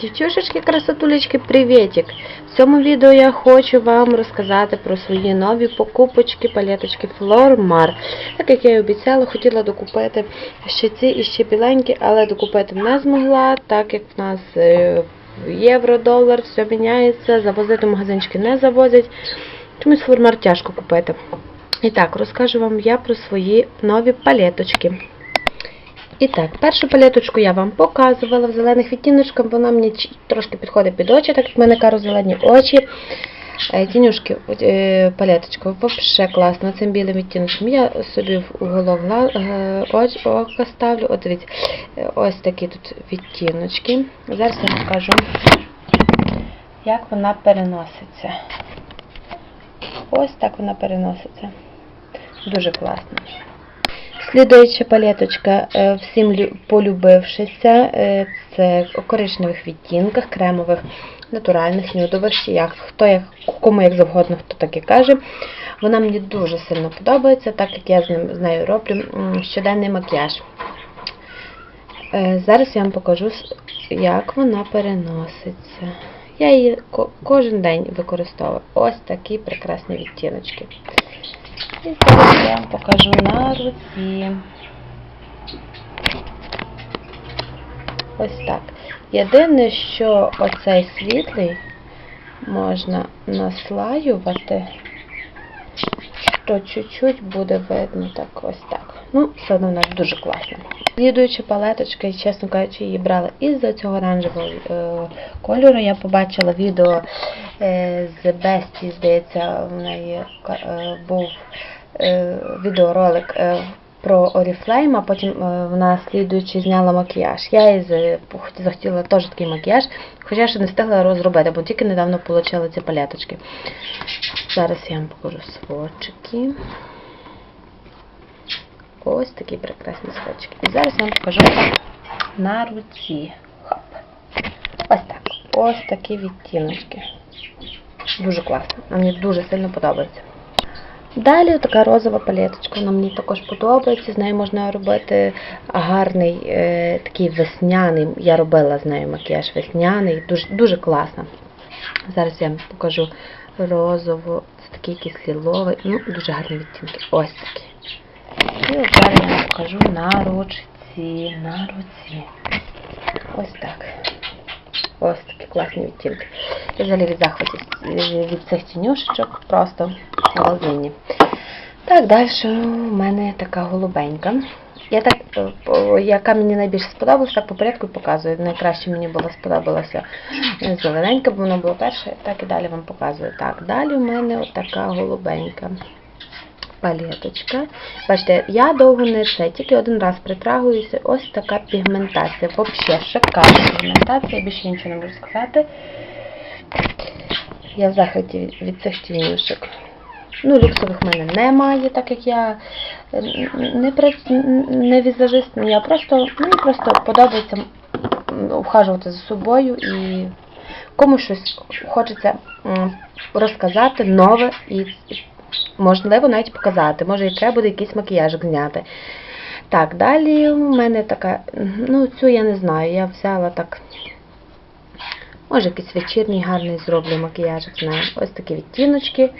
Дівчушечки, красотулечки, привітик! В цьому відео я хочу вам розказати про свої нові покупочки, палеточки Flormar. Так як я і обіцяла, хотіла докупити ще ці і ще біленькі, але докупити не змогла, так як в нас е, євро, долар, все міняється, завозити магазинчики не завозять. Чомусь Flormar тяжко купити. І так, розкажу вам я про свої нові палеточки. І так, першу палеточку я вам показувала в зелених відтіночках, вона мені трошки підходить під очі, так як в мене каро-зелені очі. Е, Тінюшки, е, палеточка, взагалі класна. Цим білим відтіночком я собі в уголок е, ока ставлю. От дивіться, ось такі тут відтіночки. Зараз я покажу, як вона переноситься. Ось так вона переноситься. Дуже класно. Слідуюча палеточка е, всім полюбившися, е, це у коричневих відтінках, кремових, натуральних, нюдових, як, хто як, кому як завгодно, хто так і каже. Вона мені дуже сильно подобається, так як я з, ним, з нею роблю щоденний макіяж. Е, Зараз я вам покажу, як вона переноситься. Я її кожен день використовую. Ось такі прекрасні відтіночки. І зараз я вам покажу на руці. Ось так. Єдине, що оцей світлий можна наслаювати, що чуть-чуть буде видно так ось так. Ну, все одно вона дуже класна. Слідуюча палеточка, чесно кажучи, її брала із-за цього оранжевого е, кольору. Я побачила відео е, з Бесті, здається, в неї е, був е, відеоролик е, про Oriflame, а потім е, вона слідуючи зняла макіяж. Я їй захотіла теж такий макіяж, хоча ще не встигла розробити, бо тільки недавно отримала ці палеточки. Зараз я вам покажу сводчики. Ось такі прекрасні сводчики. І зараз вам покажу на руці. Хоп. Ось так. Ось такі відтіночки. Дуже класно. Мені дуже сильно подобається. Далі така розова палеточка, вона мені також подобається. З нею можна робити гарний е, такий весняний. Я робила з нею макіяж весняний, дуже, дуже класно. Зараз я вам покажу розову, це такий якийсь ліловий, ну дуже гарні відтінки. Ось. І зараз я вам покажу на ручці, на руці. Ось так. Ось такі класні відтінки. Я взагалі від захвату від- цих тінюшечок просто обалденні. Так, далі у мене така голубенька. Я так, е, яка мені найбільше сподобалася, так по порядку показую. Найкраще мені було сподобалося зелененька, бо воно було перше, так і далі вам показую. Так, далі у мене отака голубенька палеточка. Бачите, я довго не це, тільки один раз притрагуюся. Ось така пігментація. Взагалі шикарна пігментація, більше нічого не можу сказати. Я в захваті від, цих тінюшок. Ну, люксових в мене немає, так як я е, не, не візажист, я просто, мені просто подобається м, обхажувати за собою і комусь щось хочеться розказати нове і можливо навіть показати. Може і треба буде якийсь макіяжик зняти. Так, далі у мене така, ну цю я не знаю, я взяла так. Може якийсь вечірній гарний зроблю макіяжик з нею. Ось такі відтіночки.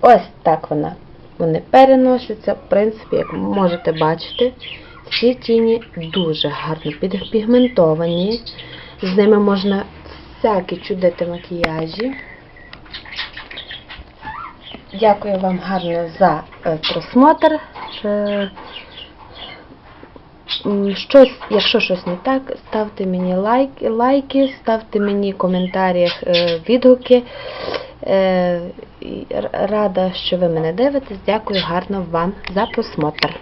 Ось так вона. Вони переносяться, в принципі, як можете бачити, ці тіні дуже гарно підпігментовані. З ними можна всякі чудити макіяжі. Дякую вам гарно за е, просмотр. Е, Щось, якщо щось не так, ставте мені лайк, лайки, ставте мені в коментарях е, відгуки. Рада, що ви мене дивитесь. Дякую гарно вам за просмотр.